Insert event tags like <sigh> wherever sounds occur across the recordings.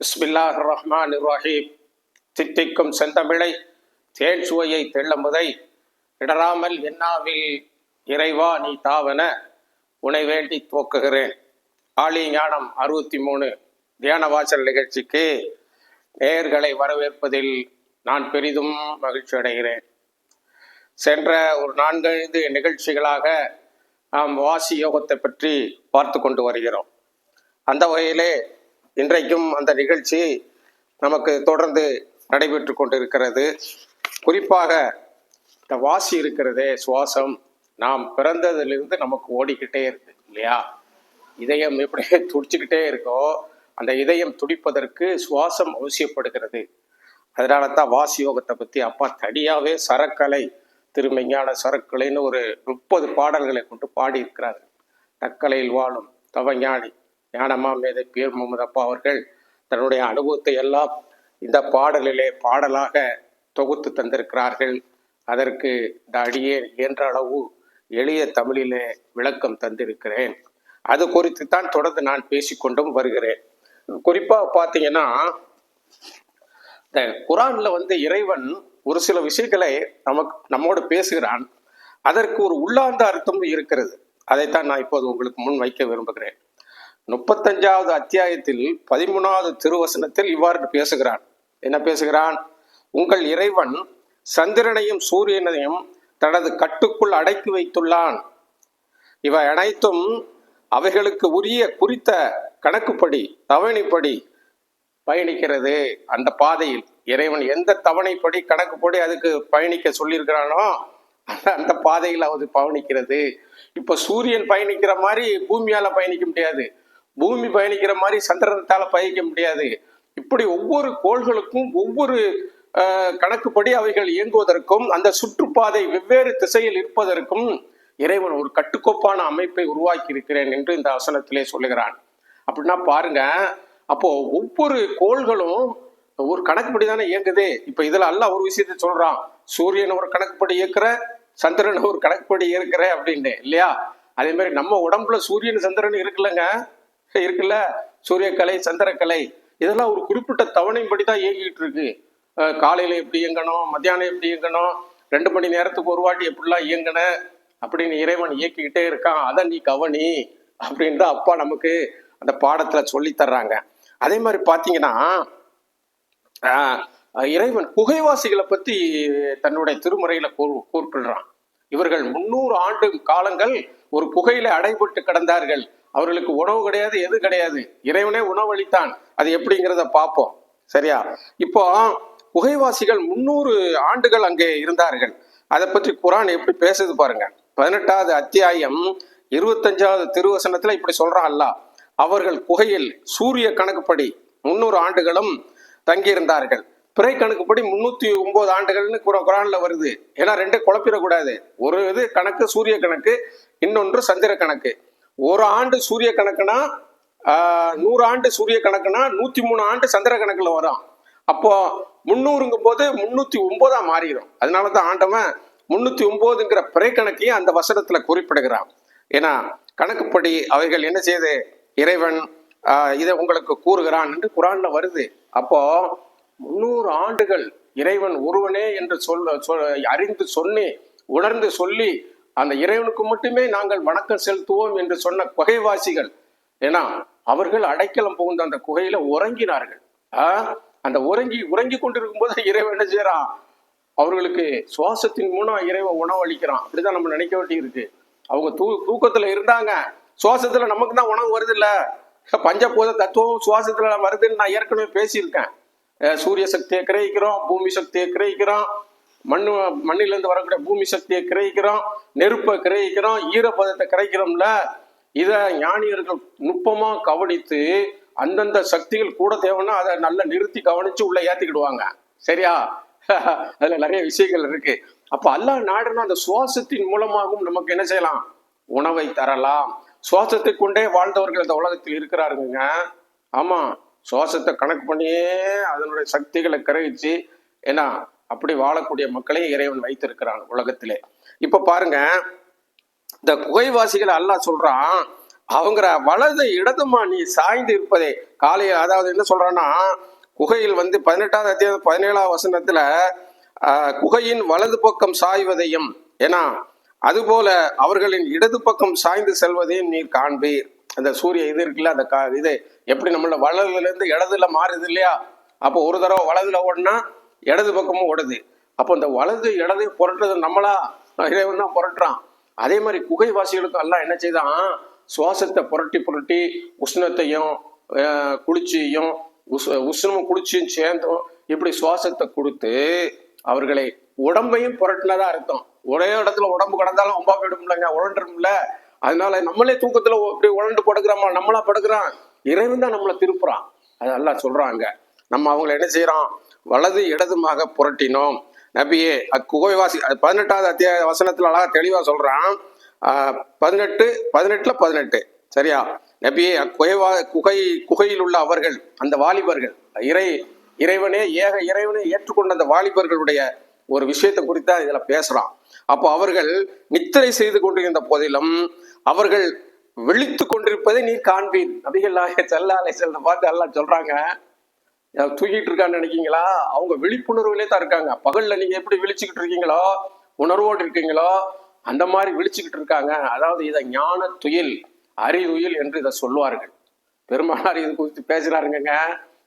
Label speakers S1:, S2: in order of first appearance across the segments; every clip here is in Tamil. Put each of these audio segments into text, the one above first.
S1: பிஸ்மில்லாஹ் ரஹ்மான் ரஹீம் தித்திக்கும் செந்தமிழை தேன் சுவையை தெள்ளமுதை இடராமல் என்னாவில் இறைவா நீ தாவன உனை வேண்டி துவக்குகிறேன். ஆளி ஞானம் அறுபத்தி மூணு தியான வாசல் நிகழ்ச்சிக்கு நேர்களை வரவேற்பதில் நான் பெரிதும் மகிழ்ச்சி அடைகிறேன். சென்ற ஒரு நான்கைந்து நிகழ்ச்சிகளாக நாம் வாசி யோகத்தை பற்றி பார்த்து கொண்டு வருகிறோம். அந்த வகையிலே இன்றைக்கும் அந்த நிகழ்ச்சி நமக்கு தொடர்ந்து நடைபெற்று கொண்டிருக்கிறது. குறிப்பாக இந்த வாசி இருக்கிறதே சுவாசம் நாம் பிறந்ததிலிருந்து நமக்கு ஓடிக்கிட்டே இருக்கு இல்லையா? இதயம் எப்படி <laughs> துடிச்சுக்கிட்டே இருக்கோ அந்த இதயம் துடிப்பதற்கு சுவாசம் அவசியப்படுகிறது. அதனால தான் வாசி யோகத்தை பற்றி அப்பா தனியாகவே சரக்கலை திருமெஞ்ஞான சரக்கலைன்னு ஒரு முப்பது பாடல்களை கொண்டு பாடியிருக்கிறார்கள். தக்கலையில் வாழும் தவஞானி. ஞானமா மேதை பீர் முகமது அப்பா அவர்கள் தன்னுடைய அனுபவத்தை எல்லாம் இந்த பாடலிலே பாடலாக தொகுத்து தந்திருக்கிறார்கள். அதற்கு இந்த அடியே இயன்ற அளவு எளிய தமிழிலே விளக்கம் தந்திருக்கிறேன். அது குறித்து தான் தொடர்ந்து நான் பேசிக்கொண்டும் வருகிறேன். குறிப்பாக பார்த்தீங்கன்னா இந்த குரான்ல வந்து இறைவன் ஒரு சில விஷயங்களை நமக்கு நம்மோடு பேசுகிறான். அதற்கு ஒரு உள்ளார்ந்த அர்த்தமும் இருக்கிறது. அதைத்தான் நான் இப்போது உங்களுக்கு முன் வைக்க விரும்புகிறேன். முப்பத்தஞ்சாவது அத்தியாயத்தில் பதிமூணாவது திருவசனத்தில் இவ்வாறு பேசுகிறான். என்ன பேசுகிறான்? உங்கள் இறைவன் சந்திரனையும் சூரியனையும் தனது கட்டுக்குள் அடக்கி வைத்துள்ளான். இவை அனைத்தும் அவைகளுக்கு உரிய குறித்த கணக்குப்படி தவணைப்படி பயணிக்கிறது. அந்த பாதையில் இறைவன் எந்த தவணைப்படி கணக்குப்படி அதுக்கு பயணிக்க சொல்லியிருக்கிறானோ அந்த பாதையில் அது பயணிக்கிறது. இப்போ சூரியன் பயணிக்கிற மாதிரி பூமியால் பயணிக்க முடியாது. பூமி பயணிக்கிற மாதிரி சந்திரனத்தால் பயணிக்க முடியாது. இப்படி ஒவ்வொரு கோள்களுக்கும் ஒவ்வொரு கணக்குப்படி அவைகள் இயங்குவதற்கும் அந்த சுற்றுப்பாதை வெவ்வேறு திசையில் இருப்பதற்கும் இறைவன் ஒரு கட்டுக்கோப்பான அமைப்பை உருவாக்கி இருக்கிறேன் என்று இந்த வசனத்திலே சொல்லுகிறான். அப்படின்னா பாருங்க அப்போ ஒவ்வொரு கோள்களும் ஒரு கணக்குப்படி தானே இயங்குது. இப்ப இதுல அல்ல ஒரு விஷயத்த சொல்றான் சூரியன் ஒரு கணக்குப்படி இயக்குற சந்திரன் ஒரு கணக்குப்படி இயக்குற அப்படின்னு இல்லையா? அதே மாதிரி நம்ம உடம்புல சூரியன் சந்திரன் இருக்குல்லங்க இருக்குல்ல? சூரியக்கலை சந்திரக்கலை இதெல்லாம் ஒரு குறிப்பிட்ட தவணைப்படி தான் இயங்கிட்டு இருக்கு காலையில எப்படி இயங்கணும் மத்தியானம் எப்படி இயங்கணும் ரெண்டு மணி நேரத்துக்கு ஒரு வாட்டி எப்படிலாம் இயங்கின அப்படின்னு இறைவன் இயக்கிக்கிட்டே இருக்கான். அதை நீ கவனி அப்படின்னு தான் அப்பா நமக்கு அந்த பாடத்துல சொல்லி தர்றாங்க. அதே மாதிரி பாத்தீங்கன்னா இறைவன் குகைவாசிகளை பத்தி தன்னுடைய திருமுறையில கூறு கூறுகின்றான். இவர்கள் முன்னூறு ஆண்டு காலங்கள் ஒரு குகையில அடைபட்டு கிடந்தார்கள். அவர்களுக்கு உணவு கிடையாது எது கிடையாது. இறைவனே உணவளித்தான். அது எப்படிங்கிறத பார்ப்போம். சரியா? இப்போ குகைவாசிகள் முன்னூறு ஆண்டுகள் அங்கே இருந்தார்கள். அதை பற்றி குரான் எப்படி பேசுது பாருங்க. பதினெட்டாவது அத்தியாயம் இருபத்தஞ்சாவது திருவசனத்துல இப்படி சொல்றான் அல்லா அவர்கள் குகையில் சூரிய கணக்குப்படி முன்னூறு ஆண்டுகளும் தங்கியிருந்தார்கள். பிறை கணக்குப்படி முன்னூத்தி ஒன்பது ஆண்டுகள்னு குர- குரான்ல வருது. ஏன்னா ரெண்டும் குழப்பிடக்கூடாது. ஒரு இது கணக்கு சூரிய கணக்கு இன்னொன்று சந்திர கணக்கு. ஒரு ஆண்டு சூரிய கணக்குனா நூறு ஆண்டு சூரிய கணக்குனா நூற்றி மூணு ஆண்டு சந்திர கணக்கில் வரும். அப்போ முந்நூறுங்கும் போது முந்நூற்றி ஒன்பதா மாறிடும் அதனால தான் ஆண்டவன் முந்நூற்றி ஒம்போதுங்கிற பிறை கணக்கையும் அந்த வசனத்தில் குறிப்பிடுகிறான். ஏன்னா கணக்குப்படி அவைகள் என்ன செய்யுது இறைவன் இதை உங்களுக்கு கூறுகிறான் என்று குரானில் வருது. அப்போ முன்னூறு ஆண்டுகள் இறைவன் ஒருவனே என்று சொல்ல சொல் அறிந்து சொன்னி உணர்ந்து சொல்லி அந்த இறைவனுக்கு மட்டுமே நாங்கள் வணக்கம் செலுத்துவோம் என்று சொன்ன குகைவாசிகள். ஏன்னா அவர்கள் அடைக்கலம் புகுந்த அந்த குகையில உறங்கினார்கள். ஆஹ், அந்த உறங்கி உறங்கி கொண்டிருக்கும் போது இறைவன் என்ன செய்யறான் அவர்களுக்கு சுவாசத்தின் மூலம் இறைவன் உணவு அளிக்கிறான். அப்படிதான் நம்ம நினைக்க வேண்டியிருக்கு அவங்க தூ தூக்கத்துல இருந்தாங்க. சுவாசத்துல நமக்கு தான் உணவு வருது இல்ல பஞ்சபூத தத்துவம் சுவாசத்துல வருதுன்னு நான் ஏற்கனவே பேசியிருக்கேன். சூரிய சக்தியை கிரகிக்கிறோம் பூமி சக்தியை கிரகிக்கிறோம் மண்ணு மண்ணிலிருந்து வரக்கூடிய பூமி சக்தியை கிரகிக்கிறோம் நெருப்பை கிரகிக்கிறோம் ஈரப்பதத்தை கிரகிக்கிறோம்ல இதை ஞானியர்கள் நுட்பமா கவனித்து அந்தந்த சக்திகள் கூட தேவைன்னா அதை நல்லா நிறுத்தி கவனிச்சு உள்ள ஏத்திக்கிடுவாங்க. சரியா? <laughs> அதுல நிறைய விஷயங்கள் இருக்கு. அப்ப அல்லாஹ் நாடுனா அந்த சுவாசத்தின் மூலமாகவும் நமக்கு என்ன செய்யலாம்? உணவை தரலாம். சுவாசத்தை கொண்டே வாழ்ந்தவர்கள் இந்த உலகத்தில் இருக்கிறாருங்க ஆமா. சுவாசத்தை கணக்கு பண்ணியே அதனுடைய சக்திகளை கிரகிச்சு ஏன்னா அப்படி வாழக்கூடிய மக்களையும் இறைவன் வைத்திருக்கிறான் உலகத்திலே. இப்ப பாருங்க இந்த குகைவாசிகளை அல்லாஹ் சொல்றான் அவங்கிற வலது இடதுமா நீ சாய்ந்து இருப்பதே. காலையில் அதாவது என்ன சொல்றான்னா குகையில் வந்து பதினெட்டாவது அத்தியாயம் பதினேழாவது வசனத்துல குகையின் வலது பக்கம் சாய்வதையும் ஏன்னா அதுபோல அவர்களின் இடது பக்கம் சாய்ந்து செல்வதையும் நீர் காண்பீர். அந்த சூரிய இது இருக்குல்ல அந்த கா இது எப்படி நம்மள வலதுல இருந்து இடதுல மாறுது இல்லையா? அப்போ ஒரு தடவை வலதுல ஓடனா இடது பக்கமும் ஓடுது. அப்போ இந்த வலது இடது புரட்டுறது நம்மளா? இறைவன் தான் புரட்டுறான். அதே மாதிரி குகைவாசிகளுக்கும் எல்லாம் என்ன செய்தான்? சுவாசத்தை புரட்டி புரட்டி உஷ்ணத்தையும் அஹ், குளிர்ச்சியையும் உஸ் உஷ்ணமும் குளிர்ச்சியும் சேர்ந்தும் இப்படி சுவாசத்தை கொடுத்து அவர்களை உடம்பையும் புரட்டினதா அர்த்தம். ஒரே இடத்துல உடம்பு கிடந்தாலும் ஒம்பா போயிடும்லங்க உழண்டுரும்ல அதனால நம்மளே தூக்கத்துல இப்படி உழண்டு படுக்கிறோமா? நம்மளா படுக்கிறான். இறைவன் தான் நம்மளை திருப்புறான். அதெல்லாம் சொல்றாங்க. நம்ம அவங்களை என்ன செய்யறோம் வலது இடதுமாக புரட்டினோம். நபியே அக்குகைவாசி பதினெட்டாவது அத்தியாய வசனத்துல அழகா தெளிவா சொல்றான். பதினெட்டு பதினெட்டுல பதினெட்டு. சரியா? நபியே அக்குகைவா குகை குகையில் உள்ள அவர்கள் அந்த வாலிபர்கள் இறை இறைவனே ஏக இறைவனே ஏற்றுக்கொண்ட அந்த வாலிபர்களுடைய ஒரு விஷயத்தை குறித்தா இதுல பேசுறான். அப்போ அவர்கள் நித்திரை செய்து கொண்டிருந்த போதிலும் அவர்கள் விழித்து கொண்டிருப்பதை நீர் காண்பீர். நபிகள்லாக செல்லாலை செல்ல பார்த்து எல்லாம் சொல்றாங்க யார் தூங்கிட்டு இருக்கான்னு நினைக்கீங்களா அவங்க விழிப்புணர்வுலே தான் இருக்காங்க. பகல்ல நீங்க எப்படி விழிச்சுக்கிட்டு இருக்கீங்களோ உணர்வோடு இருக்கீங்களோ அந்த மாதிரி விழிச்சுக்கிட்டு இருக்காங்க. அதாவது இதை ஞான துயில் அறிவுயில் என்று இதை சொல்லுவார்கள். பெருமானார் இது குறித்து பேசுறாருங்க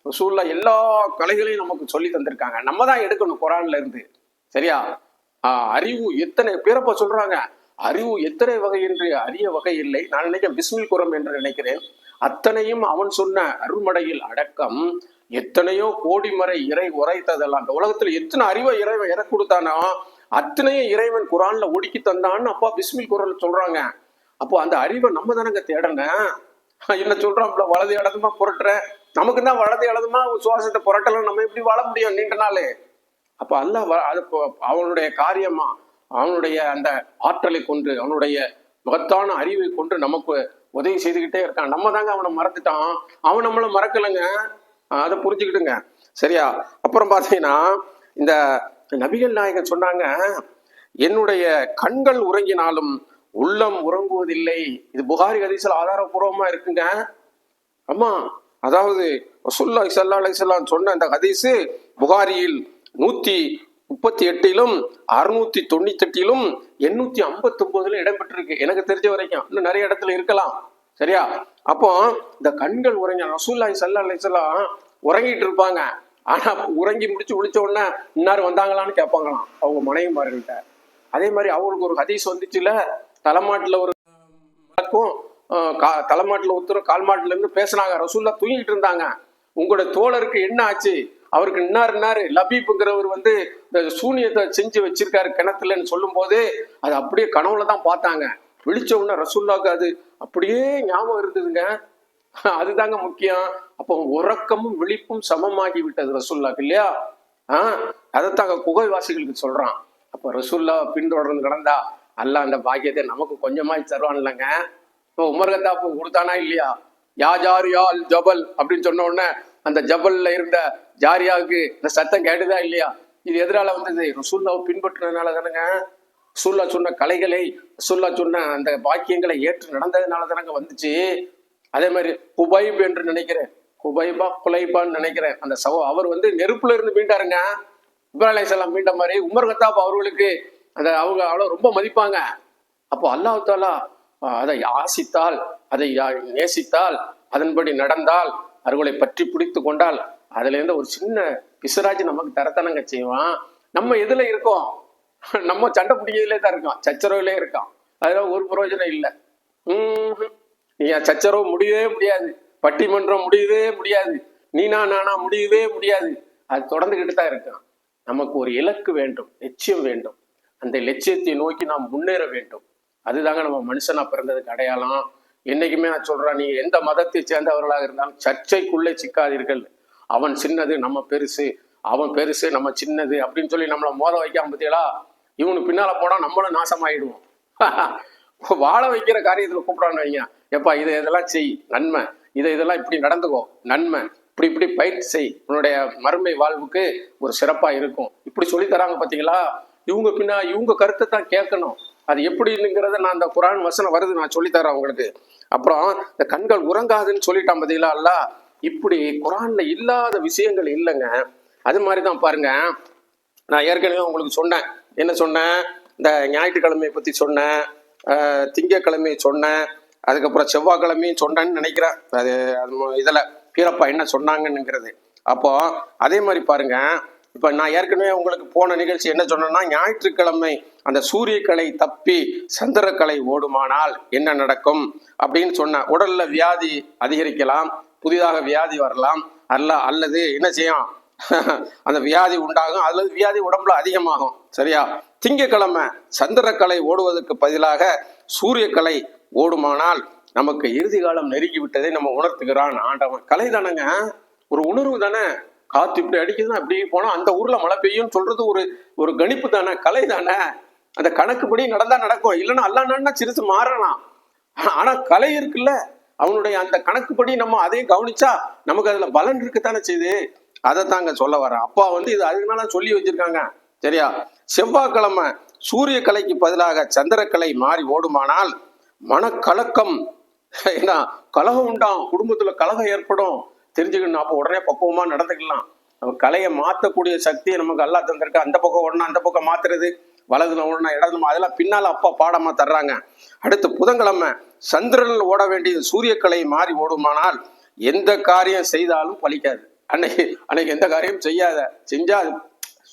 S1: ரசூல்லா எல்லா கலைகளையும் நமக்கு சொல்லி தந்திருக்காங்க. நம்ம தான் எடுக்கணும் குரான்ல இருந்து. சரியா? ஆஹ் அறிவு எத்தனை பேரப்ப சொல்றாங்க? அறிவு எத்தனை வகை என்று அரிய வகை இல்லை. நான் நினைக்கிறேன் பிஸ்மில் குரம் என்று நினைக்கிறேன். அத்தனையும் அவன் சொன்ன அருள்மடையில் அடக்கம் எத்தனையோ கோடி முறை இறை உரைத்ததெல்லாம். அந்த உலகத்துல எத்தனை அறிவை இறைவன் இற கொடுத்தானா அத்தனையும் இறைவன் குரான்ல ஒடுக்கி தந்தான்னு அப்பா பிஸ்மில் குரல் சொல்றாங்க. அப்போ அந்த அறிவை நம்ம தானங்க தேடணும் என்ன சொல்றோம்ல வலது இடதுமா புரட்டுறேன் நமக்கு தான் வலது இடதுமா சுவாசத்தை புரட்டலாம் நம்ம எப்படி வாழ முடியும் நீண்ட நாள்? அப்போ அல்ல அது இப்போ அவனுடைய காரியமா அவனுடைய அந்த ஆற்றலை கொண்டு அவனுடைய மகத்தான அறிவை கொண்டு நமக்கு உதவி செய்துக்கிட்டே இருக்கான். நம்ம தாங்க அவனை மறந்துட்டான். அவன் நம்மளை மறக்கலைங்க. அதை புரிஞ்சுக்கிட்டுங்க. சரியா? அப்புறம் பார்த்தீங்கன்னா இந்த நபிகள் நாயகன் சொன்னாங்க என்னுடைய கண்கள் உறங்கினாலும் உள்ளம் உறங்குவதில்லை. இது புகாரி ஹதீஸ்ல ஆதாரபூர்வமா இருக்குங்க. ஆமா. அதாவது ரசூல்லா சல்லா அலிசல்லாம் சொன்ன அந்த ஹதீஸு புகாரியில் நூத்தி முப்பத்தி எட்டிலும் அறுநூத்தி தொண்ணூத்தி எட்டிலும் எண்ணூத்தி ஐம்பத்தி ஒன்பதுல இடம்பெற்றிருக்கு. எனக்கு தெரிஞ்ச வரைக்கும். இன்னும் நிறைய இடத்துல இருக்கலாம். சரியா? அப்போ இந்த கண்கள் உறங்க ரசூல்லாய் சல்லா உறங்கிட்டு இருப்பாங்க. ஆனா உறங்கி முடிச்சு விழிச்ச உடனே இன்னார் வந்தாங்களான்னு கேட்பாங்களாம். அவங்க மனைவிமார்கள்ட்ட. அதே மாதிரி அவங்களுக்கு ஒரு ஹதீஸ் வந்துச்சுல தலைமாட்டில் ஒரு மலக்கும் கா- ஒருத்தரும் கால்மாட்டில இருந்து பேசினாங்க. ரசூல்லா தூங்கிட்டு இருந்தாங்க. உங்களோட தோழருக்கு என்ன ஆச்சு? அவருக்கு இன்னார் இன்னாரு லபீப்புங்கிறவர் வந்து இந்த சூனியத்தை செஞ்சு வச்சிருக்காரு கிணத்துலன்னு சொல்லும் போது அது அப்படியே கனவுல தான் பார்த்தாங்க. விழிச்ச உடனே ரசூல்லாவுக்கு அது அப்படியே ஞாபகம் இருந்ததுங்க. அதுதாங்க முக்கியம். அப்போ உறக்கமும் விழிப்பும் சமமாகி விட்டது ரசூல்லாக்கு இல்லையா ஆஹ் அதைத்தாங்க குகைவாசிகளுக்கு சொல்றான். அப்போ ரசூல்லா பின்தொடர்ந்து கிடந்தா அல்ல அந்த பாக்கியத்தை நமக்கு கொஞ்சமாய் தருவான் இல்லைங்க இப்போ உமர்கத்தாப்பு கொடுத்தானா இல்லையா? யா ஜாரியால் ஜபல் அப்படின்னு சொன்ன உடனே அந்த ஜபல்ல இருந்த ஜாரியாவுக்கு இந்த சத்தம் கேட்டுதா இல்லையா? இது எதிரால வந்தது. ரசூல்லாவை பின்பற்றினதுனால தானேங்க சொல்ல சொன்ன கலைகளை சொல்ல சொன்ன அந்த பாக்கியங்களை ஏற்று நடந்ததுனால தானங்க வந்துச்சு. அதே மாதிரி குபைப் என்று நினைக்கிறேன். குபைபா குலைபான்னு நினைக்கிறேன். அந்த சகோ அவர் வந்து நெருப்புல இருந்து மீண்டாருங்க. இப்ராஹிம் செல்லாம் மீண்ட மாதிரி உமர் கத்தாப் அவர்களுக்கு அந்த அவங்க அவ்வளோ ரொம்ப மதிப்பாங்க. அப்போ அல்லாஹாலா அதை ஆசித்தால் அதை யா- நேசித்தால் அதன்படி நடந்தால் அவர்களை பற்றி பிடித்து கொண்டால் அதுலேருந்து ஒரு சின்ன பிசுராஜ் நமக்கு தரத்தனங்க செய்வான். நம்ம எதில் இருக்கோம்? நம்ம சண்டை பிடிக்கிறதுலே தான் இருக்கான். சச்சரவுலே இருக்கான். அதெல்லாம் ஒரு பிரயோஜனம் இல்லை. ம்ஹும். நீ சச்சரவு முடியவே முடியாது. பட்டிமன்றம் முடியவே முடியாது. நீனா நானா முடியவே முடியாது. அது தொடர்ந்துக்கிட்டு தான் இருக்கான். நமக்கு ஒரு இலக்கு வேண்டும். லட்சியம் வேண்டும். அந்த லட்சியத்தை நோக்கி நாம் முன்னேற வேண்டும். அதுதாங்க நம்ம மனுஷனா பிறந்ததுக்கு அடையாளம். என்னைக்குமே நான் சொல்றேன் நீ எந்த மதத்தை சேர்ந்தவர்களாக இருந்தாலும் சர்ச்சைக்குள்ளே சிக்காதீர்கள். அவன் சின்னது நம்ம பெருசு. அவன் பெருசு நம்ம சின்னது அப்படின்னு சொல்லி நம்மளை மோத வைக்காம பார்த்தீங்களா இவனுக்கு பின்னால போனா நம்மளும் நாசமாயிடுவோம். <laughs> வாழ வைக்கிற காரியத்துல கூப்பிடான்னு வைங்க. எப்பா இதை இதெல்லாம் செய் நன்மை. இதை இதெல்லாம் இப்படி நடந்துக்கோ நன்மை. இப்படி இப்படி பயிற்சி செய். உன்னுடைய மறுமை வாழ்வுக்கு ஒரு சிறப்பா இருக்கும். இப்படி சொல்லி தராங்க பாத்தீங்களா? இவங்க பின்னா இவங்க கருத்தை தான் கேட்கணும். அது எப்படிங்கிறத நான் அந்த குரான் வசனம் வருது நான் சொல்லித்தரேன் உங்களுக்கு. அப்புறம் இந்த கண்கள் உறங்காதுன்னு சொல்லிட்டான் பார்த்தீங்களா அல்ல இப்படி குரான்ல இல்லாத விஷயங்கள் இல்லைங்க. அது மாதிரி தான் பாருங்க. நான் ஏற்கனவே உங்களுக்கு சொன்னேன். என்ன சொன்னேன்? இந்த ஞாயிற்றுக்கிழமையை பற்றி சொன்னேன். திங்கக்கிழமையை சொன்னேன். அதுக்கப்புறம் செவ்வாய்க்கிழமையும் சொன்னேன்னு நினைக்கிறேன். அது அது இதில் பீரப்பா என்ன சொன்னாங்கன்னுங்கிறது. அப்போ அதே மாதிரி பாருங்க. இப்போ நான் ஏற்கனவே உங்களுக்கு போன நிகழ்ச்சி என்ன சொன்னேன்னா ஞாயிற்றுக்கிழமை அந்த சூரியக்கலை தப்பி சந்திரக்கலை ஓடுமானால் என்ன நடக்கும்? அப்படின்னு சொன்னேன். உடல்ல வியாதி அதிகரிக்கலாம் புதிதாக வியாதி வரலாம். அல்ல அல்லது என்ன செய்யும்? <laughs> அந்த வியாதி உண்டாகும். அல்லது வியாதி உடம்புல அதிகமாகும். சரியா? திங்கக்கிழமை சந்திரக்கலை ஓடுவதற்கு பதிலாக சூரியக்கலை ஓடுமானால் நமக்கு இறுதி காலம் நெருங்கி விட்டதை நம்ம உணர்த்துகிறான் ஆண்டவன். கலை தானேங்க. ஒரு உணர்வு தானே. காத்து இப்படி அடிக்குதுன்னா அப்படி போனா அந்த ஊர்ல மழை பெய்யும் சொல்றது ஒரு ஒரு கணிப்பு தானே. கலை தானே. அந்த கணக்குப்படி நடந்தா நடக்கும். இல்லைன்னா அல்லான்னா சிறுசு மாறலாம். ஆனா கலை இருக்குல்ல. அவனுடைய அந்த கணக்குப்படி நம்ம அதையும் கவனிச்சா நமக்கு அதுல பலன் இருக்குத்தானே செய்யுது. அதை தாங்க சொல்ல வரேன் அப்பா வந்து இது அதனால சொல்லி வச்சிருக்காங்க. சரியா? செவ்வாய்க்கிழமை சூரிய கலைக்கு பதிலாக சந்திரக்கலை மாறி ஓடுமானால் மனக்கலக்கம் ஏன்னா கலகம் உண்டாம் குடும்பத்துல கலகம் ஏற்படும். தெரிஞ்சுக்கணும். அப்போ உடனே பக்குவமா நடந்துக்கலாம். நம்ம கலையை மாற்றக்கூடிய சக்தியை நமக்கு அல்லா தந்திருக்கு? அந்த பக்கம் ஓடணும் அந்த பக்கம் மாத்துறது வலதுல ஓடணும் இடதுல அதெல்லாம் பின்னால் அப்பா பாடமா தர்றாங்க. அடுத்து புதன்கிழமை சந்திரனில் ஓட வேண்டியது சூரியக்கலை மாறி ஓடுமானால் எந்த காரியம் செய்தாலும் பலிக்காது. அன்னைக்கு அன்னைக்கு எந்த காரியம் செய்யாத. செஞ்சா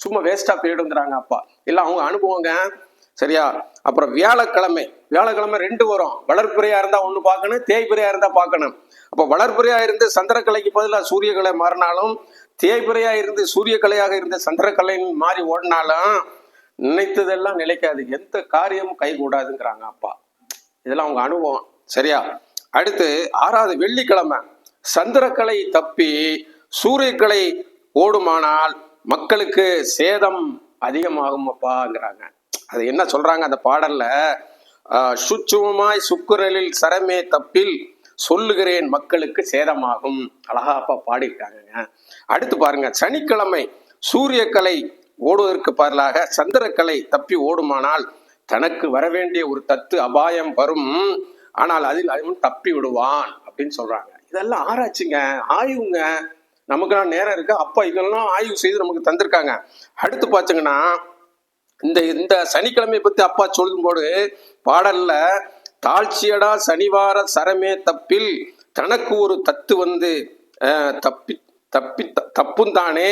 S1: சும்மா வேஸ்டா போயிடுங்கிறாங்க அப்பா. இல்லை அவங்க அனுபவங்க சரியா? அப்புறம் வியாழக்கிழமை வியாழக்கிழமை ரெண்டு வரும். வளர்ப்புறையா இருந்தா ஒண்ணு பார்க்கணும் தேய்பிறையா இருந்தா பார்க்கணும். அப்ப வளர்ப்புறையா இருந்து சந்திரக்கலைக்கு பதிலாக சூரியக்கலை மாறினாலும் தேய்பிறையா இருந்து சூரியக்கலையாக இருந்த சந்திரக்கலை மாறி ஓடினாலும் நினைத்ததெல்லாம் நிலைக்காது. எந்த காரியமும் கைகூடாதுங்கிறாங்க அப்பா. இதெல்லாம் அவங்க அனுபவம் சரியா? அடுத்து ஆறாவது வெள்ளிக்கிழமை சந்திரக்கலை தப்பி சூறைக்களை ஓடுமானால் மக்களுக்கு சேதம் அதிகமாகும் அப்பாங்கிறாங்க அது என்ன சொல்றாங்க அந்த பாடல்ல? ஆஹ், சுச்சுவமாய் சுக்குரலில் சரமே தப்பில் சொல்லுகிறேன் மக்களுக்கு சேதமாகும். அழகா அப்பா பாடியிருக்காங்க அடுத்து பாருங்க சனிக்கிழமை சூரியக்கலை ஓடுவதற்கு பதிலாக சந்திரக்கலை தப்பி ஓடுமானால் தனக்கு வரவேண்டிய ஒரு தத்து அபாயம் வரும். ஆனால் அதில் அதுவும் தப்பி விடுவான். அப்படின்னு சொல்றாங்க. இதெல்லாம் ஆராய்ச்சிங்க. ஆய்வுங்க. நமக்கெல்லாம் நேரம் இருக்கு. அப்பா இதெல்லாம் ஆய்வு செய்து நமக்கு தந்திருக்காங்க. அடுத்து பார்த்தீங்கன்னா இந்த இந்த சனிக்கிழமை பத்தி அப்பா சொல்லும்போது பாடல்ல தாழ்ச்சியடா சனிவார சரமே தப்பில் தனக்கு ஒரு தத்து வந்து தப்பி தப்பி தப்பும் தானே.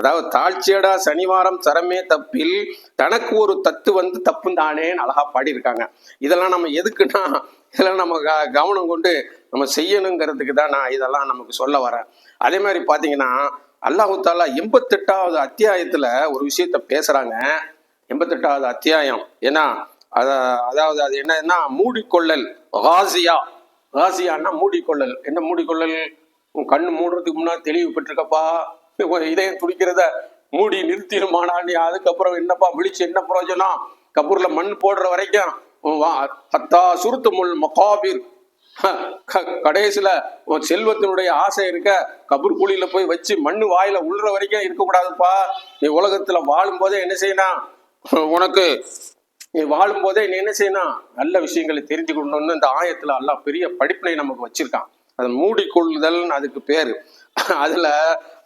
S1: அதாவது தாழ்ச்சியடா சனிவாரம் சரமே தப்பில் தனக்கு ஒரு தத்து வந்து தப்பும் தானேன்னு அழகா பாடியிருக்காங்க. இதெல்லாம் நம்ம எதுக்குன்னா இதெல்லாம் நம்ம கவனம் கொண்டு நம்ம செய்யணுங்கிறதுக்கு தான் நான் இதெல்லாம் நமக்கு சொல்ல வரேன். அதே மாதிரி பார்த்தீங்கன்னா அல்லாஹு தாலா எண்பத்தெட்டாவது அத்தியாயத்தில் ஒரு விஷயத்த பேசுகிறாங்க எண்பத்தெட்டாவது அத்தியாயம். ஏன்னா அத அதாவது அது என்னன்னா மூடிக்கொள்ளல் ஹாசியா ஹாசியான்னா மூடிக்கொள்ளல். என்ன மூடிக்கொள்ளல்? உன் கண்ணு மூடுறதுக்கு முன்னாடி தெளிவு பெற்றிருக்கப்பா. இதயம் துடிக்கிறத மூடி நிறுத்திடுமானா நீ. அதுக்கப்புறம் என்னப்பா விழிச்சு என்ன பிரயோஜனம்? கபூர்ல மண் போடுற வரைக்கும் உன் சுருத்து ஹத்தா மகாபீர். கடைசியில உன் செல்வத்தினுடைய ஆசை இருக்க கபூர் குழியில போய் வச்சு மண்ணு வாயில உள்ற வரைக்கும் இருக்கக்கூடாதுப்பா. நீ உலகத்துல வாழும் போதே என்ன செய்யணும்? உனக்கு நீ வாழும் போதே நீ என்ன செய்யணும்? நல்ல விஷயங்களை தெரிஞ்சுக்கணும்னு இந்த ஆயத்துல எல்லாம் பெரிய படிப்பினை நமக்கு வச்சிருக்கான். அது மூடிக்கொள்ளுதல்னு அதுக்கு பேரு. அதுல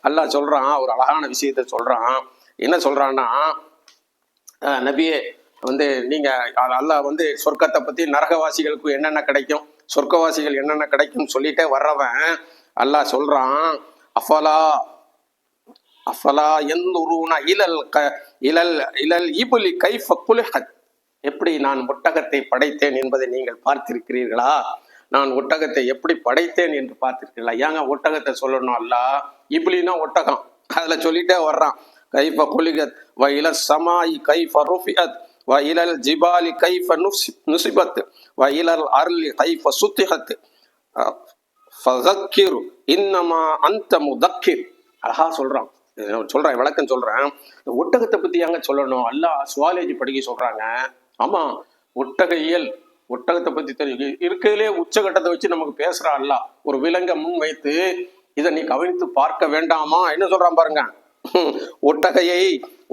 S1: அல்லா சொல்றான் ஒரு அழகான விஷயத்த சொல்றான். என்ன சொல்றான்னா நபியே வந்து நீங்க அல்லாஹ் வந்து சொர்க்கத்தை பத்தி நரகவாசிகளுக்கு என்னென்ன கிடைக்கும்? சொர்க்கவாசிகள் என்னென்ன கிடைக்கும்னு சொல்லிட்டே வர்றவன் அல்லாஹ் சொல்றான் அஃபலா அஃபலா எந்துருன இலல் க இலல் இலல் இபுலி கைஃப குலிஹத் எப்படி நான் ஒட்டகத்தை படைத்தேன் என்பதை நீங்கள் பார்த்திருக்கிறீர்களா? நான் ஒட்டகத்தை எப்படி படைத்தேன் என்று பார்த்திருக்கிறீர்களா? ஏங்க ஒட்டகத்தை சொல்லணும் அல்ல இப்லினா ஒட்டகம். அதில் சொல்லிட்டே வர்றான் கைஃப குலிகத் வ இல சமாயி கைஃப ருஃபியத் வ இலல் ஜிபாலி கைஃப நுசி நுசிபத். வ அருள் அர்லி கைஃப சுத்திஹத் இன்னமா அந்த முதக்கிர் அழகா சொல்றான். சொல்கிறேன் சொல்றேன் விளக்கம் சொல்றேன். இந்த ஒட்டகத்தை பத்தி ஏங்க சொல்லணும்? அல்லாஹ் சுவாலேஜி படிக்க சொல்றாங்க. ஆமா ஒட்டக இயல் ஒட்டகத்தை பத்தி தெரியும். இருக்கிறதுலே உச்சகட்டத்தை வச்சு நமக்கு பேசுகிறா அல்லாஹ் ஒரு விலங்கை முன் வைத்து இதை நீ கவனித்து பார்க்க வேண்டாமா? என்ன சொல்றான் பாருங்க. ஒட்டகையை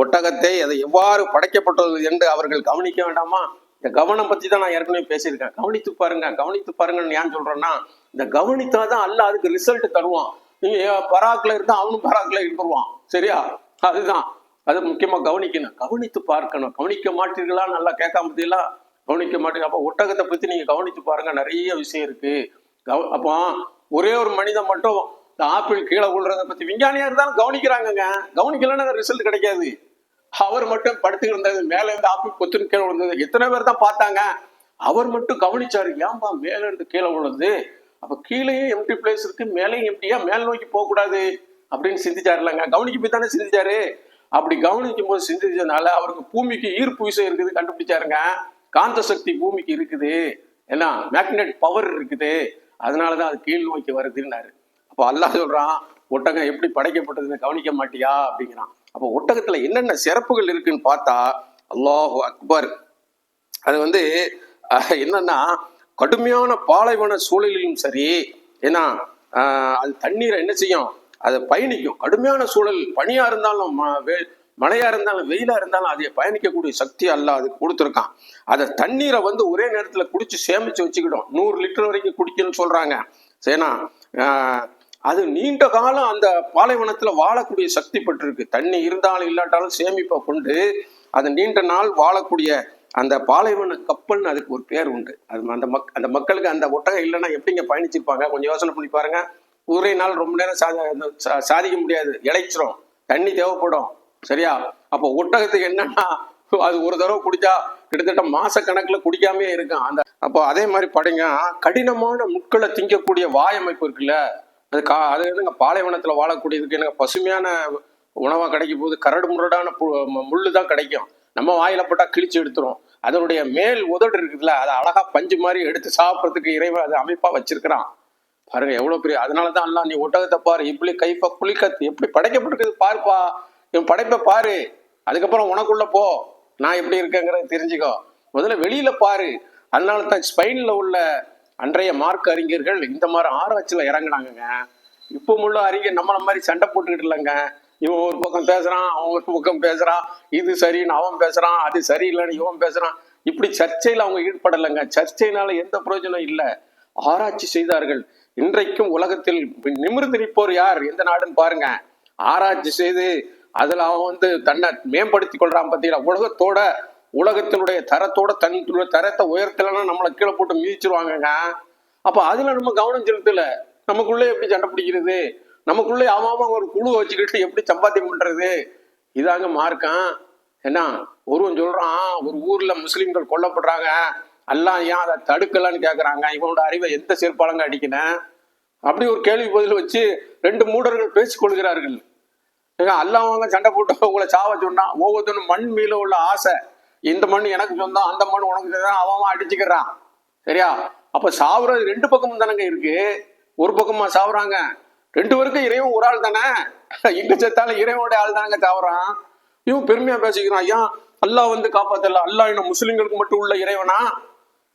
S1: ஒட்டகத்தை அது எவ்வாறு படைக்கப்பட்டது என்று அவர்கள் கவனிக்க வேண்டாமா? இந்த கவனம் பத்தி தான் நான் ஏற்கனவே பேசியிருக்கேன். கவனித்து பாருங்க கவனித்து பாருங்கன்னு ஏன் சொல்றேன்னா இந்த கவனித்தாதான் அல்ல அதுக்கு ரிசல்ட் தருவான். நீங்க பராக்ல இருந்தா அவனும் பராக்கில் இருந்துருவான். சரியா? அதுதான். அது முக்கியமா கவனிக்கணும். கவனித்து பார்க்கணும். கவனிக்க மாட்டீர்களா? நல்லா கேட்காம பத்தியெல்லாம் கவனிக்க மாட்டீங்க. அப்போ ஒட்டகத்தை பத்தி நீங்க கவனித்து பாருங்க. நிறைய விஷயம் இருக்கு. கவ- அப்போ ஒரே ஒரு மனிதன் மட்டும் இந்த ஆப்பிள் கீழே விழுறத பத்தி விஞ்ஞானியா இருந்தாலும் கவனிக்கிறாங்கங்க. கவனிக்கலன்னா ரிசல்ட் கிடைக்காது. அவர் மட்டும் படுத்து இருந்தது மேல இருந்து ஆப்பிள் கொத்துன்னு கீழே விழுந்தது. எத்தனை பேர் தான் பார்த்தாங்க? அவர் மட்டும் கவனிச்சாரு ஏன்பா மேல இருந்து கீழே விழுந்தது அப்ப கீழேயும் எம்டி பிளேஸ் இருக்கு மேலேயும் எம்டியா மேல் நோக்கி போக கூடாது அப்படின்னு சிந்திச்சாருலாங்க கவனிக்க போய் தானே சிந்திச்சாரு? அப்படி கவனிக்கும் போது சிந்திச்சதுனால அவருக்கு பூமிக்கு ஈர்ப்பு விசை இருக்குது கண்டுபிடிச்சாருங்க. காந்த சக்தி பூமிக்கு இருக்குது. என்ன? மேக்னெட் பவர் இருக்குது. அதனாலதான் அது கீழ் நோக்கி வருதுன்னாரு. அப்போ அல்லாஹ் சொல்றான் ஒட்டகம் எப்படி படைக்கப்பட்டதுன்னு கவனிக்க மாட்டியா? அப்படிங்கிறான். அப்போ ஒட்டகத்துல என்னென்ன சிறப்புகள் இருக்குன்னு பார்த்தா அல்லாஹு அக்பர். அது வந்து என்னன்னா கடுமையான பாலைவன சூழலிலும் சரி ஏன்னா அது தண்ணீரை என்ன செய்யும்? அதை பயணிக்கும். கடுமையான சூழல் பனியா இருந்தாலும் ம- வெ- மழையா இருந்தாலும் வெயிலா இருந்தாலும் அதை பயணிக்கக்கூடிய சக்தி அல்ல அதுக்கு கொடுத்துருக்கான். அதை தண்ணீரை வந்து ஒரே நேரத்துல குடிச்சு சேமிச்சு வச்சுக்கிடும் நூறு லிட்டர் வரைக்கும் குடிக்கணும்னு சொல்றாங்க. சரினா ஆஹ், அது நீண்ட காலம் அந்த பாலைவனத்துல வாழக்கூடிய சக்தி பெற்றிருக்கு. தண்ணி இருந்தாலும் இல்லாட்டாலும் சேமிப்பை கொண்டு அது நீண்ட நாள் வாழக்கூடிய அந்த பாலைவன கப்பல்னு அதுக்கு ஒரு பேர் உண்டு. அது அந்த மக் அந்த மக்களுக்கு அந்த ஒட்டகம் இல்லைன்னா எப்படிங்க பயணிச்சிருப்பாங்க? கொஞ்சம் யோசனை பண்ணி பாருங்க. ஒரே நாள் ரொம்ப நேரம் சாதி சா- சாதிக்க முடியாது. இழைச்சிரும். தண்ணி தேவைப்படும். சரியா? அப்போ ஒட்டகத்துக்கு என்னன்னா அது ஒரு தடவை குடிச்சா கிட்டத்தட்ட மாச கணக்குல குடிக்காமே இருக்கும். அந்த அப்போ அதே மாதிரி படைங்க கடினமான முட்களை திங்கக்கூடிய வாயமைப்பு இருக்குல்ல? அது கா அது என்னங்க பாலைவனத்தில் வாழக்கூடியதுக்கு என்னங்க பசுமையான உணவாக கிடைக்கும் போது கரடு முரடான பு- முள்ளு தான் கிடைக்கும். நம்ம வாயில போட்டால் கிழிச்சு எடுத்துரும். அதனுடைய மேல் உதடு இருக்குதுல்ல அதை அழகா பஞ்சு மாதிரி எடுத்து சாப்பிட்றதுக்கு இறைவன் அதை அமைப்பாக வச்சிருக்கிறான். பாருங்க எவ்வளோ பெரிய அதனால தான் எல்லாம் நீ ஒட்டகத்தை பாரு இப்படி கைப்பா குளிக்கத்து எப்படி படைக்கப்பட்டிருக்குது பாருப்பா இவன் படைப்பை பாரு அதுக்கப்புறம் உனக்குள்ள போ நான் எப்படி இருக்கேங்கிறத தெரிஞ்சுக்கோ. முதல்ல வெளியில பாரு அதனால தான் ஸ்பெயினில் உள்ள அன்றைய மார்க் அறிஞர்கள் இந்த மாதிரி ஆராய்ச்சியில் இறங்கினாங்கங்க. இப்போ உள்ள அறிஞர் நம்மளை மாதிரி சண்டை போட்டுக்கிட்டு இல்லைங்க. இவன் ஒரு பக்கம் பேசுகிறான் அவன் ஒரு பக்கம் பேசுகிறான் இது சரின்னு அவன் பேசுகிறான் அது சரியில்லைன்னு இவன் பேசுகிறான் இப்படி சர்ச்சையில் அவங்க ஈடுபடலைங்க. சர்ச்சையினால எந்த பிரயோஜனம் இல்லை. ஆராய்ச்சி செய்தார்கள். இன்றைக்கும் உலகத்தில் நிமிர்ந்து நிற்போர் யார்? எந்த நாடுன்னு பாருங்க. ஆராய்ச்சி செய்து அதில் அவன் வந்து தன்னை மேம்படுத்தி கொள்றான் பார்த்தீங்களா உலகத்தோட உலகத்தினுடைய தரத்தோட தன்னுடைய தரத்தை உயர்த்தலைன்னா நம்மளை கீழே போட்டு மிதிச்சிருவாங்கங்க அப்போ அதில் நம்ம கவனம் செலுத்தல. நமக்குள்ளே எப்படி சண்டை பிடிக்கிறது? நமக்குள்ளே அவன் அவன் ஒரு குழு வச்சுக்கிட்டு எப்படி சம்பாத்தியம் பண்ணுறது இதாங்க மார்க்கம். என்ன ஒருவன் சொல்கிறான் ஒரு ஊரில் முஸ்லீம்கள் கொல்லப்படுறாங்க. எல்லாம் ஏன் அதை தடுக்கலான்னு கேட்குறாங்க இவனோட அறிவை எந்த சிற்பாலங்க அடிக்கணும் அப்படி ஒரு கேள்வி பதில் வச்சு ரெண்டு மூடர்கள் பேசிக்கொள்கிறார்கள் ஏங்க அல்லாமங்க சண்டை போட்டு உங்களை சாவ சொன்னா ஒவ்வொருத்தனும் மண் மீல உள்ள ஆசை. இந்த மண் எனக்கு சொந்தம் அந்த மண் உனக்கு சொந்தம் அவன் அவன் அடிச்சுக்கிறான். சரியா? அப்ப சாவுறது ரெண்டு பக்கமும் தானங்க இருக்கு. ஒரு பக்கமா சாவுறாங்க. ரெண்டு பேருக்கும் இறைவன் ஒரு ஆள் தானே? இங்க செத்தாலும் இறைவனோட ஆள் தானங்க சாவுறான். இவன் பெருமையா பேசிக்கிறான் ஐயா அல்லாஹ் வந்து காப்பாத்தல. அல்லாஹ் இன்னும் முஸ்லிம்களுக்கு மட்டும் உள்ள இறைவனா?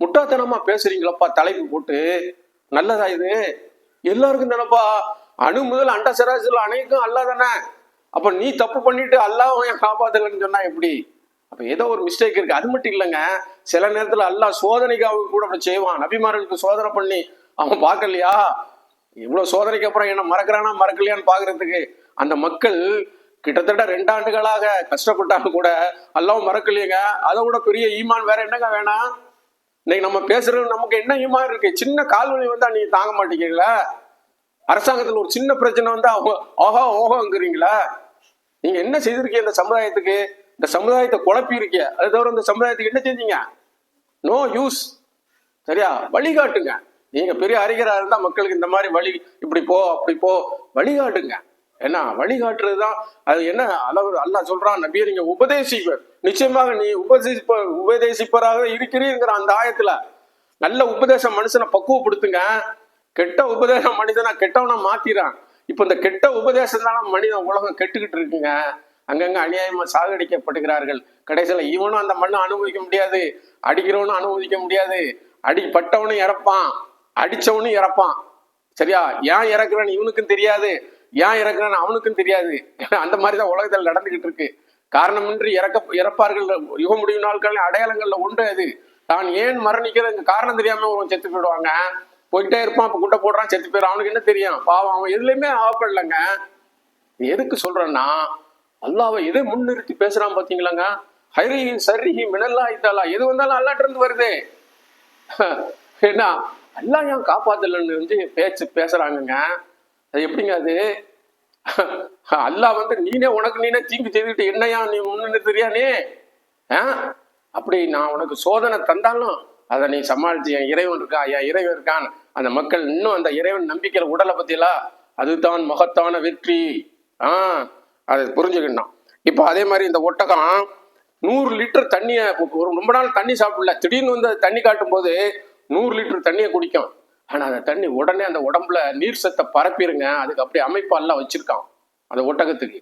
S1: முட்டாத்தனமா பேசுறீங்களப்பா தலைப்பு போட்டு. நல்லதா இது? எல்லாருக்கும் தானப்பா. அணு முதல் அண்ட சராசரில் அனைக்கும் அல்லாஹ் தானே. அப்ப நீ தப்பு பண்ணிட்டு அல்லாஹ் என் காப்பாத்தலன்னு சொன்னா எப்படி? அப்போ ஏதோ ஒரு மிஸ்டேக் இருக்கு. அது மட்டும் இல்லைங்க. சில நேரத்தில் எல்லாம் சோதனைக்காக கூட அப்படி செய்வான். நபிமார்களுக்கு சோதனை பண்ணி அவன் பார்க்கலையா? இவ்வளோ சோதனைக்கு அப்புறம் என்ன மறக்கிறானா? மறக்கலையான்னு பார்க்கறதுக்கு. அந்த மக்கள் கிட்டத்தட்ட ரெண்டாண்டுகளாக கஷ்டப்பட்டாலும் கூட அல்லாவும் மறக்கலையேங்க. அதை விட பெரிய ஈமான் வேற என்னங்க வேணாம்? இன்னைக்கு நம்ம பேசுறது நமக்கு என்ன ஈமான் இருக்கு? சின்ன கால்வழி வந்தா நீங்க தாங்க மாட்டேங்கிறீங்களா அரசாங்கத்துல ஒரு சின்ன பிரச்சனை வந்து ஓஹோ ஓஹோ ஓஹோங்கிறீங்களா? நீங்க என்ன செய்திருக்கீங்க இந்த சமுதாயத்துக்கு? இந்த சமுதாயத்தை குழப்பி இருக்கீங்க அது தவிர இந்த சமுதாயத்துக்கு என்ன செஞ்சீங்க? நோ யூஸ் சரியா? வழிகாட்டுங்க. நீங்க பெரிய அறிஞரா இருந்தா மக்களுக்கு இந்த மாதிரி வழி இப்படி போ அப்படி போ வழிகாட்டுங்க. என்ன வழிகாட்டுறது தான் அது என்ன அளவு அல்லா சொல்றான் நபியை நீங்க உபதேசிப்பர் நிச்சயமாக நீ உபதேசிப்ப உபதேசிப்பராக இருக்கிறீங்கிற அந்த ஆயத்துல நல்ல உபதேசம் மனுஷனை பக்குவப்படுத்துங்க. கெட்ட உபதேசம் மனிதனா கெட்டவனா மாத்திரான் இப்ப இந்த கெட்ட உபதேசம் தானே மனிதன் உலகம் கெட்டுக்கிட்டு இருக்குங்க. அங்கங்க அநியாயமா சாகடிக்கப்படுகிறார்கள் கடைசியில இவனும் அந்த மண்ணை அனுபவிக்க முடியாது. அடிக்கிறவனும் அனுபவிக்க முடியாது. அடிப்பட்டவனும் இறப்பான். அடிச்சவனும் இறப்பான். சரியா? ஏன் இறக்குறான்னு இவனுக்கும் தெரியாது. ஏன் இறக்குறான்னு அவனுக்கும் தெரியாது. அந்த மாதிரி தான் உலகத்தில் நடந்துகிட்டு இருக்கு. காரணமின்றி இறக்க இறப்பார்கள். யுக முடிவு நாட்கள் அடையாளங்கள்ல உண்டு அது. தான் ஏன் மரணிக்கிறது காரணம் தெரியாம ஒருவன் செத்து போயிடுவாங்க? போயிட்டே இருப்பான் இப்ப குண்டை போடுறான் செத்து போயிடும் அவனுக்கு என்ன தெரியும்? பாவம் அவன் எதுலையுமே ஆகப்படலைங்க. எதுக்கு சொல்றேன்னா அல்லாவை எதை முன்னிறுத்தி பேசுறான் பாத்தீங்களாங்க? ஹரிஹி சரிஹி மினல்லா இத்தாலா எது வந்தாலும் அல்லாட்ட இருந்து வருது. <laughs> ஏன்னா அல்லா ஏன் காப்பாத்தலன்னு வந்து பேச்சு பேசுறாங்கங்க. அது எப்படிங்க அது? <laughs> அல்லாஹ் வந்து நீனே உனக்கு நீனே தீங்கு செய்துக்கிட்டு என்னையா நீ முன்னிறுத்துறியா தெரியானே ஆ? அப்படி நான் உனக்கு சோதனை தந்தாலும் அதை நீ சமாளிச்சு என் இறைவன் இருக்கா? என் இறைவன் இருக்கான் அந்த மக்கள் இன்னும் அந்த இறைவன் நம்பிக்கையில உடலை பத்தியெல்லாம் அதுதான் மகத்தான வெற்றி. ஆ? அதை புரிஞ்சுக்கணும் இப்போ அதே மாதிரி இந்த ஒட்டகம் நூறு லிட்டர் தண்ணியை ஒரு ரொம்ப நாள் தண்ணி சாப்பிடல. திடீர்னு வந்து அது தண்ணி காட்டும் போது நூறு லிட்டர் தண்ணியை குடிக்கும். ஆனால் அந்த தண்ணி உடனே அந்த உடம்புல நீர் சத்தை பரப்பிடுங்க அதுக்கு அப்படியே அமைப்பெல்லாம் வச்சிருக்கான் அந்த ஒட்டகத்துக்கு.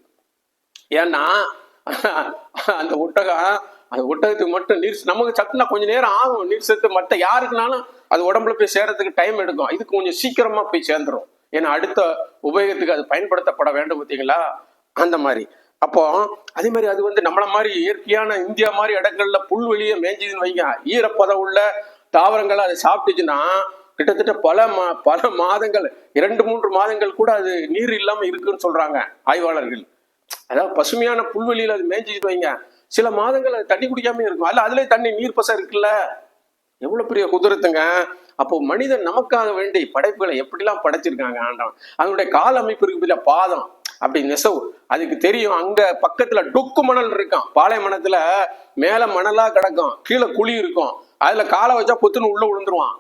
S1: ஏன்னா அந்த ஒட்டகம் அந்த ஒட்டகத்துக்கு மட்டும் நீர் நமக்கு சத்துனா கொஞ்ச நேரம் ஆகும். நீர் சத்து மற்ற யாருக்குனாலும் அது உடம்புல போய் சேர்றதுக்கு டைம் எடுக்கும். இதுக்கு கொஞ்சம் சீக்கிரமா போய் சேர்ந்துரும். ஏன்னா அடுத்த உபயோகத்துக்கு அது பயன்படுத்தப்பட வேண்டும் பார்த்தீங்களா? அந்த மாதிரி. அப்போ அதே மாதிரி அது வந்து நம்மள மாதிரி இயற்கையான இந்தியா மாதிரி இடங்கள்ல புல்வெளியை மேய்ஞ்சதுன்னு வைங்க. ஈரப்பதம் உள்ள தாவரங்களை அதை சாப்பிட்டுச்சுன்னா கிட்டத்தட்ட பல மா பல மாதங்கள் இரண்டு மூன்று மாதங்கள் கூட அது நீர் இல்லாம இருக்குன்னு சொல்றாங்க ஆய்வாளர்கள். அதாவது பசுமையான புல்வெளியில அது மேய்ஞ்சிட்டு வைங்க. சில மாதங்கள் அது தண்ணி குடிக்காம இருக்கும். அல்ல அதுலயே தண்ணி நீர் பசம் இருக்குல்ல? எவ்வளவு பெரிய குதிரத்துங்க. அப்போ மனிதன் நமக்காக வேண்டி படைப்புகளை எப்படிலாம் படைச்சிருக்காங்க ஆண்டவன். அதனுடைய கால அமைப்பு இருக்கு பாதம். அப்படி நெசவு அதுக்கு தெரியும் அங்க பக்கத்துல டொக்கு மணல் இருக்கான் பாலைமணத்துல மேல மணலா கிடக்கும். கீழே குழி இருக்கும். அதுல காலை வச்சா பொத்துன்னு உள்ள விழுந்துருவான்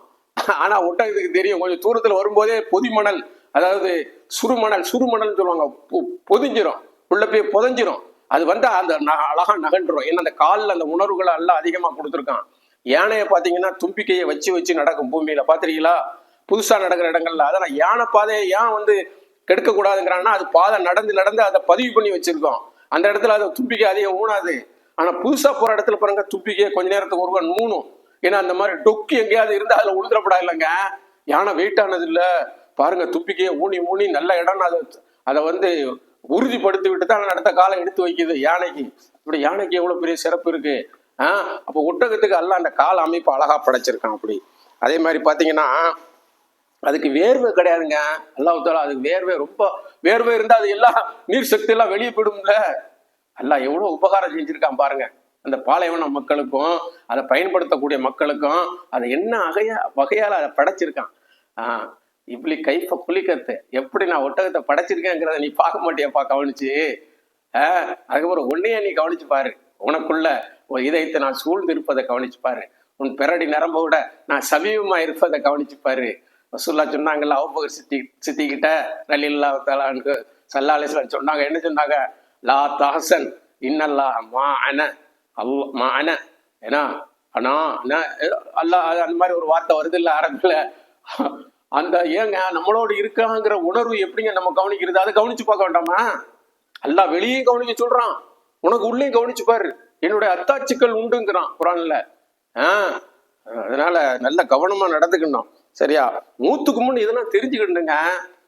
S1: ஆனா ஒட்டகத்துக்கு தெரியும். கொஞ்சம் தூரத்துல வரும்போதே பொதி மணல் அதாவது சுருமணல் சுருமணல் சொல்லுவாங்க. பொதிஞ்சிரும். உள்ள போய் புதஞ்சிரும். அது வந்து அந்த ந- அழகா நகண்டுரும் ஏன்னா அந்த காலில் அந்த உணர்வுகளை எல்லாம் அதிகமா கொடுத்துருக்கான் யானையை பார்த்தீங்கன்னா தும்பிக்கையை வச்சு வச்சு நடக்கும். பூமியில பாத்திரீங்களா புதுசா நடக்கிற இடங்கள்ல. அதனால யானை பாதையை ஏன் வந்து கெடுக்கக்கூடாதுங்கிறான்னா அது பாதை நடந்து நடந்து அதை பதிவு பண்ணி வச்சிருக்கோம். அந்த இடத்துல அதை துப்பிக்கை அதிகம் ஊனாது. ஆனால் புதுசாக போகிற இடத்துல பாருங்க துப்பிக்கையை கொஞ்ச நேரத்துக்கு ஒருவன் மூணும் ஏன்னா அந்த மாதிரி டொக்கு எங்கேயாவது இருந்தால் அதில் உழுதுறப்படா இல்லைங்க. யானை வெயிட் ஆனது பாருங்க துப்பிக்கையை ஊனி ஊனி நல்ல இடம். அதை அதை வந்து உறுதிப்படுத்தி விட்டு தான் அடுத்த காலம் எடுத்து வைக்கிது யானைக்கு. இப்படி யானைக்கு எவ்வளோ பெரிய சிறப்பு இருக்கு? ஆஹ் அப்போ ஒட்டகத்துக்கு எல்லாம் அந்த கால அமைப்பு அழகா படைச்சிருக்கான் அப்படி. அதே மாதிரி பார்த்தீங்கன்னா அதுக்கு வேர்வை கிடையாதுங்க. அல்லாஹ் அதுக்கு வேர்வை ரொம்ப வேர்வை இருந்தால் அது எல்லாம் நீர் சக்தி எல்லாம் வெளியே போயிடும்ல. எல்லாம் எவ்வளவு உபகாரம் செஞ்சுருக்கான் பாருங்க. அந்த பாலைவன மக்களுக்கும் அதை பயன்படுத்தக்கூடிய மக்களுக்கும் அதை என்ன அகையா வகையால் அதை படைச்சிருக்கான். ஆஹ் இப்படி கைப்ப குளிக்கத்து எப்படி நான் ஒட்டகத்தை படைச்சிருக்கேங்கிறத நீ பார்க்க மாட்டியாப்பா கவனிச்சு. ஆஹ் அதுக்கப்புறம் உன்னையே நீ கவனிச்சு பாரு. உனக்குள்ள உன் இதயத்தை நான் சூழ்ந்து இருப்பதை கவனிச்சு பாரு. உன் பிறடி நரம்ப விட நான் சமீபமா இருப்பதை கவனிச்சு பாரு. ரசூல்லா சொன்னாங்கல்ல அவுபகர் சித்தி சித்திக்கிட்ட ரலில்லா தலான்னு சல்லாலேஸ்வரர் சொன்னாங்க. என்ன சொன்னாங்க? லா தாசன் இன்னல்லா மா அன அல் மா அன ஏன்னா அண்ணா அல்லாஹ் அந்த மாதிரி ஒரு வார்த்தை வருது இல்ல அரபில். அந்த ஏங்க நம்மளோட இருக்காங்கிற உணர்வு எப்படிங்க நம்ம கவனிக்கிறது? அதை கவனிச்சு பார்க்க வேண்டாமா? அல்லா வெளியே கவனிச்சு சொல்றான். உனக்கு உள்ளே கவனிச்சு பாரு. என்னுடைய அத்தாட்சிகள் உண்டுங்கிறான் குரான்ல. ஆஹ் அதனால நல்ல கவனமா நடந்துக்கணும். சரியா? மூத்துக்கு முன் இதெல்லாம் தெரிஞ்சுக்கிட்டுங்க.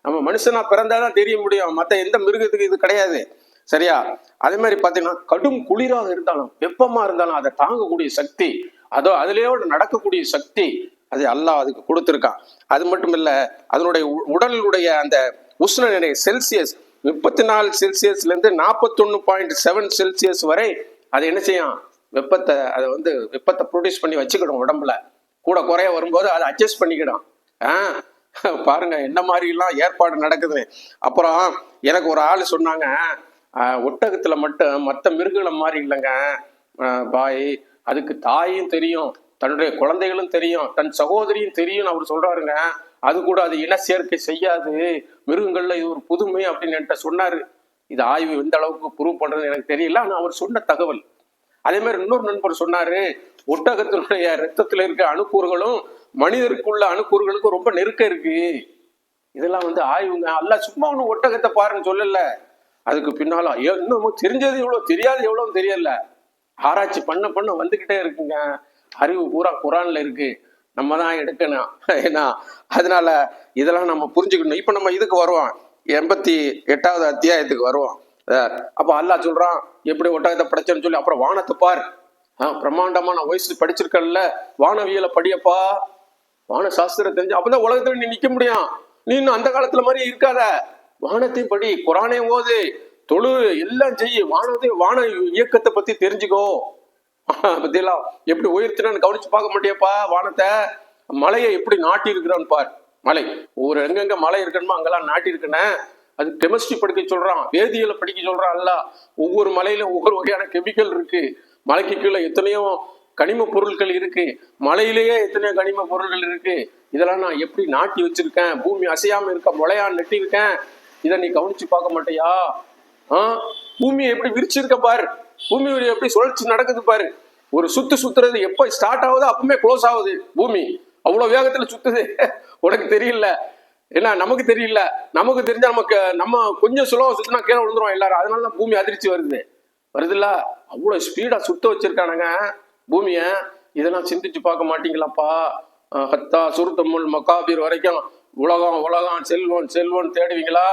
S1: நம்ம மனுஷனா பிறந்தாதான் தெரிய முடியும். மற்ற எந்த மிருகத்துக்கு இது கிடையாது. சரியா? அதே மாதிரி பாத்தீங்கன்னா கடும் குளிராக இருந்தாலும் வெப்பமா இருந்தாலும் அதை தாங்கக்கூடிய சக்தி அதோ அதுலேயோட நடக்கக்கூடிய சக்தி அது அல்லாஹ் அதுக்கு கொடுத்துருக்கான். அது மட்டும் இல்ல அதனுடைய உ- உடலுடைய அந்த உஷ்ண நிலை செல்சியஸ் முப்பத்தி நாலு செல்சியஸ்ல இருந்து நாற்பத்தொன்னு பாயிண்ட் செவன் செல்சியஸ் வரை அது என்ன செய்யும்? வெப்பத்தை அதை வந்து வெப்பத்தை ப்ரொடியூஸ் பண்ணி வச்சுக்கிடும் உடம்புல. கூட குறைய வரும்போது அதை அட்ஜஸ்ட் பண்ணிக்கிடும். ஆ பாருங்க என்ன மாதிரிலாம் ஏற்பாடு நடக்குது. அப்புறம் எனக்கு ஒரு ஆள் சொன்னாங்க ஒட்டகத்தில் மட்டும் மற்ற மிருகங்களை மாதிரி இல்லைங்க. பாய் அதுக்கு தாயும் தெரியும் தன்னுடைய குழந்தைகளும் தெரியும் தன் சகோதரியும் தெரியும் அவர் சொல்றாருங்க. அது கூட அது இன சேர்க்கை செய்யாது. மிருகங்கள்ல இது ஒரு புதுமை அப்படின்னு என்கிட்ட சொன்னாரு. இது ஆய்வு எந்த அளவுக்கு ப்ரூவ் பண்றது எனக்கு தெரியல ஆனால் அவர் சொன்ன தகவல். அதே மாதிரி இன்னொரு நண்பர் சொன்னாரு ஒட்டகத்தினுடைய ரத்தத்துல இருக்க அணுக்கூறுகளும் மனிதருக்குள்ள அணுக்கூறுகளுக்கும் ரொம்ப நெருக்கம் இருக்கு. இதெல்லாம் வந்து ஆய்வுங்க. அல்ல சும்மா ஒண்ணு ஒட்டகத்தை பாருன்னு சொல்லல. அதுக்கு பின்னால ஐயோ, தெரிஞ்சது எவ்வளவு தெரியாது எவ்வளவு தெரியல. ஆராய்ச்சி பண்ண பண்ண வந்துகிட்டே இருக்குங்க. அறிவு பூரா குரான்ல இருக்கு. நம்ம தான் எடுக்கணும். ஏன்னா அதனால இதெல்லாம் நம்ம புரிஞ்சுக்கணும். இப்ப நம்ம இதுக்கு வருவோம். எண்பத்தி எட்டாவது அத்தியாயத்துக்கு வருவோம். அப்போ அல்லாஹ் சொல்றான் எப்படி ஒட்டகத்தை படைச்சேன்னு சொல்லி அப்புறம் வானத்தை பார். ஆஹ் பிரம்மாண்டமா நான் வயசு படிச்சிருக்கேன்ல வானவியலை படியப்பா. வான சாஸ்திரம் தெரிஞ்சு அப்பதான் உலகத்துல நீ நிக்க முடியும். நீ இன்னும் அந்த காலத்துல மாதிரி இருக்காத. வானத்தையும் படி குரானையும் ஓது தொழு எல்லாம் செய்ய வானத்தை வான இயக்கத்தை பத்தி தெரிஞ்சுக்கோ. <laughs> பத்தியெல்லாம் எப்படி உயர்த்தினான்னு கவனிச்சு பார்க்க மாட்டியப்பா வானத்தை. மலையை எப்படி நாட்டி இருக்கிறான்னு பார். மலை. ஒரு எங்கெங்க மலை இருக்கணுமோ அங்கெல்லாம் நாட்டி இருக்கனே அது கெமிஸ்ட்ரி படிக்க சொல்றான். வேதியியலை படிக்க சொல்றான் அல்ல ஒவ்வொரு மலையிலும் ஒவ்வொரு வகையான கெமிக்கல் இருக்கு. மலைக்கு கீழே எத்தனையோ கனிம பொருட்கள் இருக்கு. மலையிலேயே எத்தனையோ கனிம பொருட்கள் இருக்கு. இதெல்லாம் நான் எப்படி நாட்டி வச்சிருக்கேன்? பூமி அசையாம இருக்க முளையா நட்டி இருக்கேன் இதை நீ கவனிச்சு பார்க்க மாட்டியா? ஆஹ் பூமியை எப்படி விரிச்சிருக்க பாரு. பூமி எப்படி சுழற்சி நடக்குது பாரு. ஒரு சுத்து சுத்துறது எப்ப ஸ்டார்ட் ஆகுதோ அப்பவுமே க்ளோஸ் ஆகுது பூமி. அவ்வளவு வேகத்துல சுத்துது. உனக்கு தெரியல. என்ன நமக்கு தெரியல. நமக்கு தெரிஞ்சா நமக்கு நம்ம கொஞ்சம் சுலபம் சுத்தினா கீழே விழுந்துரும் எல்லாரும். அதனால தான் பூமி அதிர்ச்சி வருது. வருதுல்ல? அவ்வளோ ஸ்பீடாக சுத்த வச்சிருக்கானுங்க. பூமியை. இதெல்லாம் சிந்திச்சு பார்க்க மாட்டீங்களாப்பா? ஹத்தா சுருத்தமுள் மக்காபீர் வரைக்கும் உலகம் உலகம் செல்வம் செல்வம் தேடுவீங்களா?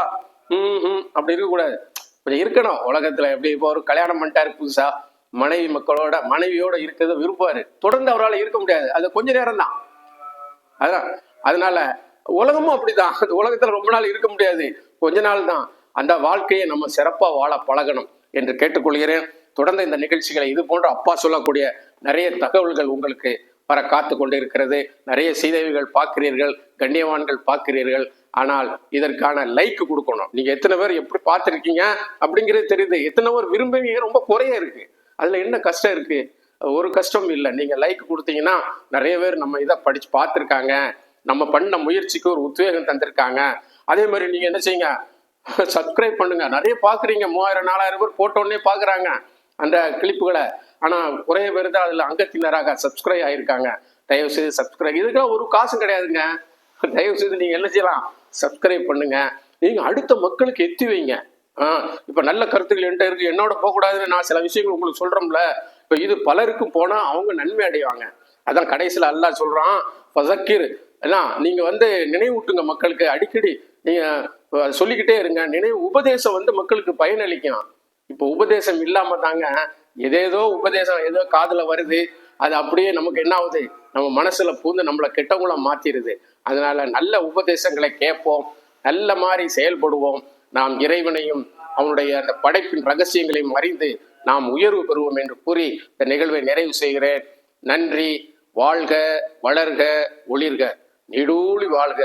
S1: ம் ம் அப்படி இருக்கக்கூடாது. கொஞ்சம் இருக்கணும். உலகத்தில் எப்படி இப்போ ஒரு கல்யாணம் பண்ணிட்டாரு புதுசா? மனைவி மக்களோட மனைவியோட இருக்கிறத விருப்பாரு தொடர்ந்து அவரால் இருக்க முடியாது. அது கொஞ்ச நேரம் தான் அதான். அதனால உலகமும் அப்படிதான். அந்த உலகத்துல ரொம்ப நாள் இருக்க முடியாது. கொஞ்ச நாள் தான். அந்த வாழ்க்கையை நம்ம சிறப்பா வாழ பழகணும் என்று கேட்டுக்கொள்கிறேன். தொடர்ந்து இந்த நிகழ்ச்சிகளை இது போன்ற அப்பா சொல்லக்கூடிய நிறைய தகவல்கள் உங்களுக்கு வர காத்து கொண்டு இருக்கிறது நிறைய செய்திகள் பார்க்கிறீர்கள் கண்ணியவான்கள் பார்க்கிறீர்கள். ஆனால் இதற்கான லைக் கொடுக்கணும். நீங்க எத்தனை பேர் எப்படி பார்த்துருக்கீங்க அப்படிங்கிறது தெரியுது. எத்தனை பேர் விரும்புவீங்க? ரொம்ப குறைய இருக்கு. அதுல என்ன கஷ்டம் இருக்கு? ஒரு கஷ்டம் இல்லை. நீங்க லைக் கொடுத்தீங்கன்னா நிறைய பேர் நம்ம இதை படிச்சு பார்த்துருக்காங்க. நம்ம பண்ண முயற்சிக்கு ஒரு உத்வேகம் தந்திருக்காங்க. அதே மாதிரி நீங்க என்ன செய்யுங்க? சப்ஸ்கிரைப் பண்ணுங்க. நிறைய பாக்குறீங்க. மூவாயிரம் நாலாயிரம் பேர் போட்டோன்னே பாக்குறாங்க அந்த கிளிப்புகளை ஆனா குறைய பேர் தான் அதுல அங்கத்தினராக சப்ஸ்கிரைப் ஆயிருக்காங்க. தயவு செய்து சப்ஸ்கிரைப் இதுக்கெல்லாம் ஒரு காசும் கிடையாதுங்க. தயவு செய்து நீங்க என்ன செய்யலாம்? சப்ஸ்கிரைப் பண்ணுங்க. நீங்க அடுத்த மக்களுக்கு எத்தி வைங்க. ஆஹ் இப்ப நல்ல கருத்துக்கள் என்கிட்ட இருக்கு. என்னோட போகக்கூடாதுன்னு நான் சில விஷயங்கள் உங்களுக்கு சொல்றோம்ல இப்ப இது பலருக்கும் போனா அவங்க நன்மை அடைவாங்க. அதான் கடைசியில் அல்லாஹ் சொல்றான் எல்லாம் நீங்கள் நீங்க வந்து நினைவூட்டுங்க மக்களுக்கு. அடிக்கடி நீங்க சொல்லிக்கிட்டே இருங்க. நினைவு உபதேசம் வந்து மக்களுக்கு பயனளிக்கும். இப்போ உபதேசம் இல்லாம தாங்க எதேதோ உபதேசம் ஏதோ காதுல வருது. அது அப்படியே நமக்கு என்ன ஆகுது? நம்ம மனசுல பூந்து நம்மளை கெட்டவங்களை மாத்திருது. அதனால நல்ல உபதேசங்களை கேட்போம். நல்ல மாதிரி செயல்படுவோம். நாம் இறைவனையும் அவனுடைய அந்த படைப்பின் ரகசியங்களையும் அறிந்து நாம் உயர்வு பெறுவோம் என்று கூறி இந்த நிகழ்வை நிறைவு செய்கிறேன். நன்றி. வாழ்க வளர்க ஒளிர்க. நீடூழி வாழ்க.